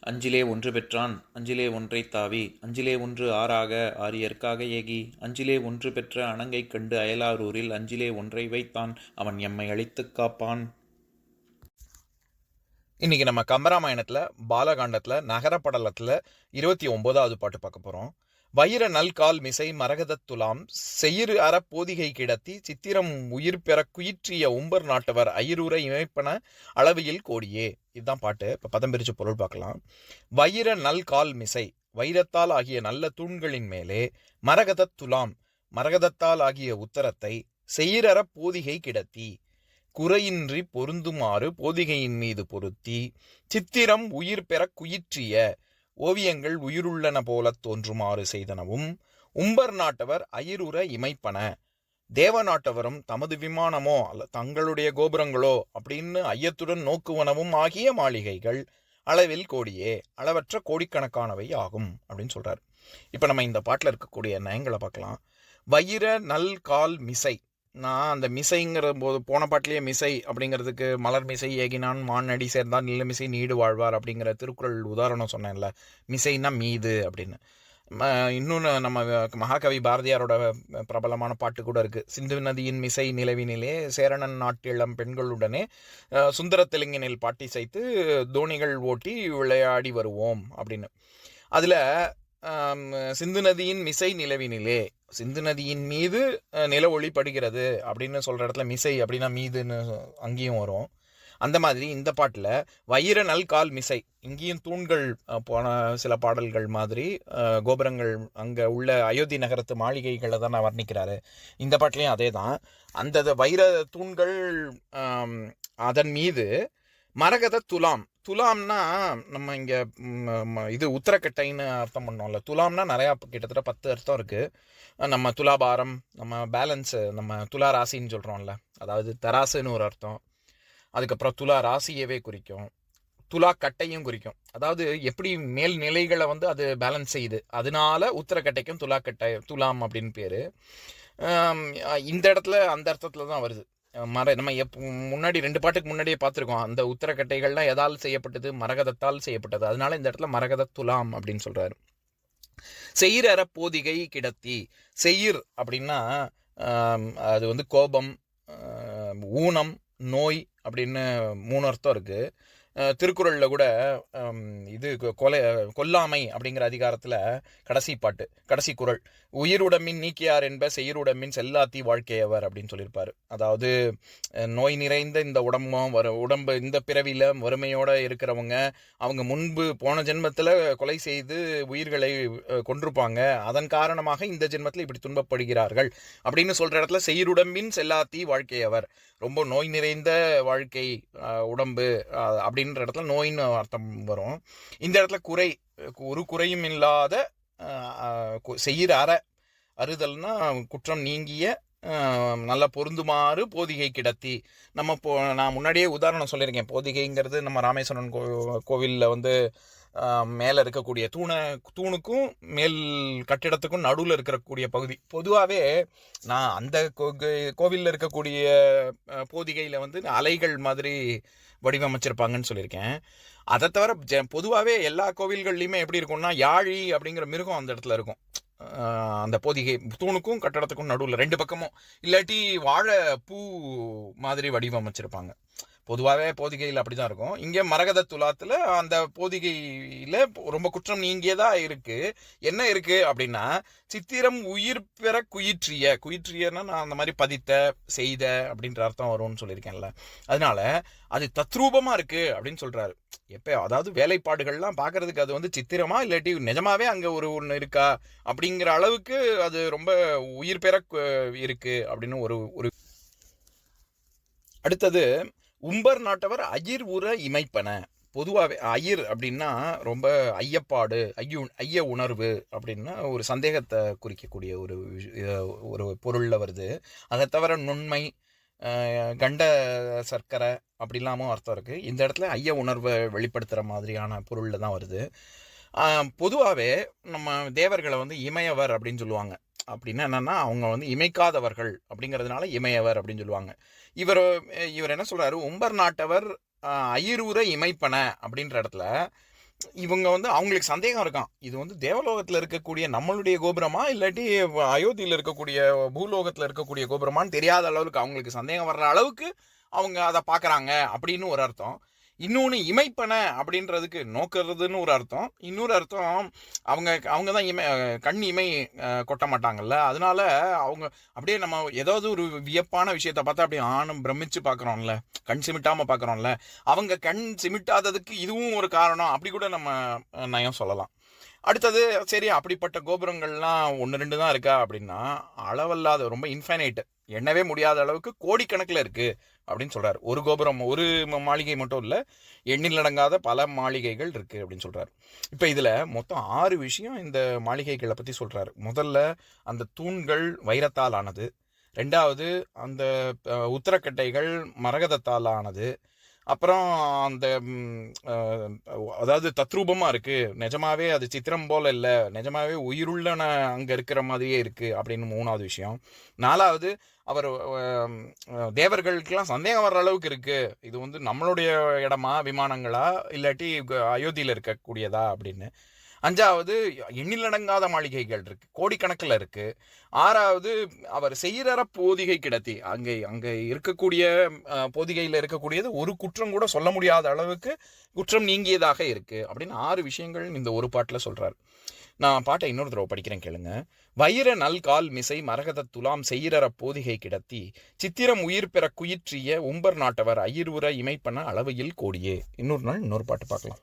அஞ்சிலே ஒன்று பெற்றான் அஞ்சிலே ஒன்றை தாவி அஞ்சிலே ஒன்று ஆறாக ஆரியர்க்காக ஏகி அஞ்சிலே ஒன்று பெற்ற அணங்கைக் கண்டு அயலாரூரில் அஞ்சிலே ஒன்றை வைத்தான் அவன் எம்மை அழித்துக் காப்பான். இன்னைக்கு நம்ம கம்பராமாயணத்தில் பாலகாண்டத்தில் நகரப்படலத்தில் இருபத்தி ஒம்போதாவது பாட்டு பார்க்க போகிறோம் வைர நல்கால் மிசை மரகதத் துலாம் செயிறு அறப் போதிகை கிடத்தி சித்திரம் உயிர் பெற குயிற்றிய உம்பர் நாட்டவர் ஐரூரை இமைப்பன அளவியில் கோடியே. இதுதான் பாட்டு. இப்ப பதம் பிரிச்சு பொருள் பார்க்கலாம். வைர நல்கால் மிசை வைரத்தால் ஆகிய நல்ல தூண்களின் மேலே மரகதத் துலாம் மரகதத்தால் ஆகிய உத்தரத்தை செயிரற போதிகை கிடத்தி குறையின்றி பொருந்துமாறு போதிகையின் மீது பொருத்தி சித்திரம் உயிர் பெற குயிற்றிய ஓவியங்கள் உயிருள்ளன போலத் தோன்றுமாறு செய்தனவும் உம்பர் நாட்டவர் அயிருற இமைப்பன. தேவ நாட்டவரும் தமது விமானமோ அல்ல தங்களுடைய கோபுரங்களோ அப்படின்னு ஐயத்துடன் நோக்குவனவும் ஆகிய மாளிகைகள் அளவில் கோடியே அளவற்ற கோடிக்கணக்கானவை ஆகும் அப்படின்னு சொல்றார். இப்ப நம்ம இந்த பாட்டில் இருக்கக்கூடிய நயங்களை பார்க்கலாம். வைர நல் கால் மிசை. நான் அந்த மிசைங்கிற போது போன பாட்டிலேயே மிசை அப்படிங்கிறதுக்கு மலர் மிசை ஏகினான் மானடி சேர்ந்தான் நில மிசை நீடு வாழ்வார் அப்படிங்கிற திருக்குறள் உதாரணம் சொன்னேன்ல. மிசைன்னா மீது அப்படின்னு. இன்னொன்று நம்ம மகாகவி பாரதியாரோட பிரபலமான பாட்டு கூட இருக்குது சிந்து நதியின் மிசை நிலவினிலே சேரணன் நாட்டிளம் பெண்களுடனே சுந்தர தெலுங்கினில் பாட்டி சைத்து தோணிகள் ஓட்டி விளையாடி வருவோம் அப்படின்னு. அதில் சிந்து நதியின் மிசை நிலவினிலே சிந்து நதியின் மீது நில ஒளி படுகிறது அப்படின்னு சொல்கிற இடத்துல மிசை அப்படின்னா மீதுன்னு அங்கேயும் வரும். அந்த மாதிரி இந்த பாட்டில் வைர நல் கால் மிசை இங்கேயும் தூண்கள் போன சில பாடல்கள் மாதிரி கோபுரங்கள் அங்கே உள்ள அயோத்தி நகரத்து மாளிகைகளை தான் நான் வர்ணிக்கிறாரு இந்த பாட்டிலையும் அதே தான் அந்த த- வைர தூண்கள் அதன் மீது மரகத துலாம். துலாம்னா நம்ம இங்கே இது உத்தரக்கட்டைன்னு அர்த்தம் பண்ணோம்ல துலாம்னா நிறையா கிட்டத்தட்ட பத்து அர்த்தம் இருக்குது நம்ம துலாபாரம் நம்ம பேலன்ஸு நம்ம துலா ராசின்னு சொல்கிறோம்ல அதாவது தராசுன்னு ஒரு அர்த்தம். அதுக்கப்புறம் துலா ராசியவே குறிக்கும். துலா கட்டையும் குறிக்கும். அதாவது எப்படி மேல் நிலைகளை வந்து அது பேலன்ஸ் செய்யுது. அதனால உத்தரக்கட்டைக்கும் துலா கட்டை துலாம் அப்படின்னு பேர். இந்த இடத்துல அந்த அர்த்தத்தில் தான் வருது. மர நம்ம எப் முன்னாடி ரெண்டு பாட்டுக்கு முன்னாடியே பார்த்துருக்கோம் அந்த உத்தரக்கட்டைகள்லாம் எதால் செய்யப்பட்டது மரகதத்தால் செய்யப்பட்டது. அதனால இந்த இடத்துல மரகத துலாம் அப்படின்னு சொல்கிறாரு செயிர் அற போதிகை கிடத்தி. செயிர் அப்படின்னா அது வந்து கோபம் ஊனம் நோய் அப்படின்னு மூணு அர்த்தம் இருக்குது திருக்குறளில் கூட இது கொ- கொலை கொல்லாமை அப்படிங்கிற அதிகாரத்தில் கடைசி பாட்டு கடைசி குரல் உயிருடமின் நீக்கியார் என்ப செயிருடமின் செல்லாத்தி வாழ்க்கையவர் அப்படின்னு சொல்லியிருப்பார். அதாவது நோய் நிறைந்த இந்த உடம்பும் வர உடம்பு இந்த பிறவியில் வறுமையோடு இருக்கிறவங்க அவங்க முன்பு போன ஜென்மத்தில் கொலை செய்து உயிர்களை கொன்றுப்பாங்க. கொன்றிருப்பாங்க அதன் காரணமாக இந்த ஜென்மத்தில் இப்படி துன்பப்படுகிறார்கள் அப்படின்னு சொல்கிற இடத்துல செயிருடம்பின் செல்லாத்தி வாழ்க்கையவர். ரொம்ப நோய் நிறைந்த வாழ்க்கை உடம்பு அப்படின்னு அப்படின்ற இடத்துல நோயின்னு அர்த்தம் வரும். இந்த இடத்துல குறை ஒரு குறையும் இல்லாத செய்கிற அற அறுதல்னா குற்றம் நீங்கிய நல்லா நல்ல பொருந்துமாறு போதிகை கிடத்தி. நம்ம இப்போ நான் முன்னாடியே உதாரணம் சொல்லியிருக்கேன். போதிகைங்கிறது நம்ம ராமேஸ்வரன் கோ கோவிலில் வந்து மேலே இருக்கக்கூடிய தூணை தூணுக்கும் மேல் கட்டிடத்துக்கும் நடுவில் இருக்கக்கூடிய பகுதி. பொதுவாகவே நான் அந்த கோவிலில் இருக்கக்கூடிய போதிகையில் வந்து அலைகள் மாதிரி வடிவமைச்சிருப்பாங்கன்னு சொல்லியிருக்கேன். அதை தவிர ஜ பொதுவாகவே எல்லா கோவில்கள்லையுமே எப்படி இருக்கும்னா யாழி அப்படிங்கிற மிருகம் அந்த இடத்துல இருக்கும். அந்த போதிகை தூணுக்கும் கட்டடத்துக்கும் நடுவில் ரெண்டு பக்கமும். இல்லாட்டி வாழை பூ மாதிரி வடிவமைச்சிருப்பாங்க. பொதுவாகவே போதிகையில் அப்படி தான் இருக்கும். இங்கே மரகத துலாத்தில் அந்த போதிகையில் ரொம்ப குற்றம் நீங்கியதாக இருக்குது என்ன இருக்குது அப்படின்னா சித்திரம் உயிர் பெற குயிற்றிய குயிற்றியன்னா நான் அந்த மாதிரி பதித்த செய்த அப்படின்ற அர்த்தம் வரும்னு சொல்லியிருக்கேன்ல. அதனால அது தத்ரூபமாக இருக்குது அப்படின்னு சொல்கிறாரு எப்போ அதாவது வேலைப்பாடுகள்லாம் பார்க்கறதுக்கு அது வந்து சித்திரமா இல்லாட்டி நிஜமாவே அங்கே ஒரு ஒன்று இருக்கா அப்படிங்கிற அளவுக்கு அது ரொம்ப உயிர் பெற இருக்குது அப்படின்னு ஒரு ஒரு அடுத்தது உம்பர் நாட்டவர் அயிர் உர இமைப்பன. பொதுவாகவே ஐயர் அப்படின்னா ரொம்ப ஐயப்பாடு ஐய ஐய உணர்வு அப்படின்னா ஒரு சந்தேகத்தை குறிக்கக்கூடிய ஒரு ஒரு பொருளில் வருது. அதை தவிர நுண்மை கண்ட சர்க்கரை அப்படிலாமும் அர்த்தம் இருக்குது இந்த இடத்துல ஐய உணர்வை வெளிப்படுத்துகிற மாதிரியான பொருளில் தான் வருது. பொதுவாகவே நம்ம தேவர்களை வந்து இமயவர் அப்படின்னு சொல்லுவாங்க. அப்படின்னா என்னென்னா அவங்க வந்து இமைக்காதவர்கள் அப்படிங்கிறதுனால இமையவர் அப்படின்னு சொல்லுவாங்க. இவர் இவர் என்ன சொல்கிறாரு உம்பர் நாட்டவர் ஆஹ், இமைப்பன அப்படின்ற இடத்துல இவங்க வந்து அவங்களுக்கு சந்தேகம் இருக்கான் இது வந்து தேவலோகத்தில் இருக்கக்கூடிய நம்மளுடைய கோபுரமா? இல்லாட்டி அயோத்தியில் இருக்கக்கூடிய பூலோகத்தில் இருக்கக்கூடிய கோபுரமான்னு தெரியாத அளவுக்கு அவங்களுக்கு சந்தேகம் வர்ற அளவுக்கு அவங்க அதை பார்க்குறாங்க அப்படின்னு ஒரு அர்த்தம். இன்னொன்று இமைப்பன அப்படின்றதுக்கு நோக்கிறதுன்னு ஒரு அர்த்தம். இன்னொரு அர்த்தம் அவங்க அவங்க தான் இமை கண் இமை கொட்ட மாட்டாங்கல்ல. அதனால அவங்க அப்படியே நம்ம ஏதாவது ஒரு வியப்பான விஷயத்தை பார்த்தா அப்படியே ஆணும் பிரமிச்சு பார்க்குறோம்ல கண் சிமிட்டாமல் பார்க்குறோம்ல. அவங்க கண் சிமிட்டாததுக்கு இதுவும் ஒரு காரணம். அப்படி கூட நம்ம நயம் சொல்லலாம். அடுத்தது சரி அப்படிப்பட்ட கோபுரங்கள்லாம் ஒன்று ரெண்டு தான் இருக்கா அப்படின்னா அளவல்லாத ரொம்ப இன்ஃபைனைட் எண்ணவே முடியாத அளவுக்கு கோடிக்கணக்கில் இருக்குது அப்படின்னு சொல்கிறார் ஒரு கோபுரம் ஒரு மாளிகை மட்டும் இல்லை எண்ணிலடங்காத பல மாளிகைகள் இருக்குது அப்படின்னு சொல்கிறார் இப்போ இதில் மொத்தம் ஆறு விஷயம் இந்த மாளிகைகளை பற்றி சொல்கிறார் முதல்ல அந்த தூண்கள் வைரத்தால் ஆனது. ரெண்டாவது அந்த உத்தரக்கட்டைகள் மரகதத்தால் ஆனது. அப்புறம் அந்த அதாவது தத்ரூபமாக இருக்குது நிஜமாவே அது சித்திரம் போல இல்லை. நிஜமாவே உயிருள்ளன அங்கே இருக்கிற மாதிரியே இருக்குது அப்படின்னு மூணாவது விஷயம். நாலாவது அவர் தேவர்களுக்கெல்லாம் சந்தேகம் வர்ற அளவுக்கு இருக்குது இது வந்து நம்மளுடைய இடமா விமானங்களா? இல்லாட்டி அயோத்தியில் இருக்கக்கூடியதா? அப்படின்னு. அஞ்சாவது எண்ணிலடங்காத மாளிகைகள் இருக்கு கோடிக்கணக்கில் இருக்கு. ஆறாவது அவர் செய்கிற போதிகை கிடத்தி அங்கே அங்கே இருக்கக்கூடிய போதிகையில் இருக்கக்கூடியது ஒரு குற்றம் கூட சொல்ல முடியாத அளவுக்கு குற்றம் நீங்கியதாக இருக்கு அப்படின்னு ஆறு விஷயங்கள் இந்த ஒரு பாட்டில் சொல்றாரு. நான் பாட்டை இன்னொரு தடவை படிக்கிறேன் கேளுங்க. வைர நல் கால் மிசை மரகத துலாம் செய்கிற போதிகை கிடத்தி சித்திரம் உயிர் பெற குயிற்றிய உம்பர் நாட்டவர் ஐயருவர இமைப்பன அளவையில் கோடியே. இன்னொரு நாள் இன்னொரு பாட்டு பார்க்கலாம்.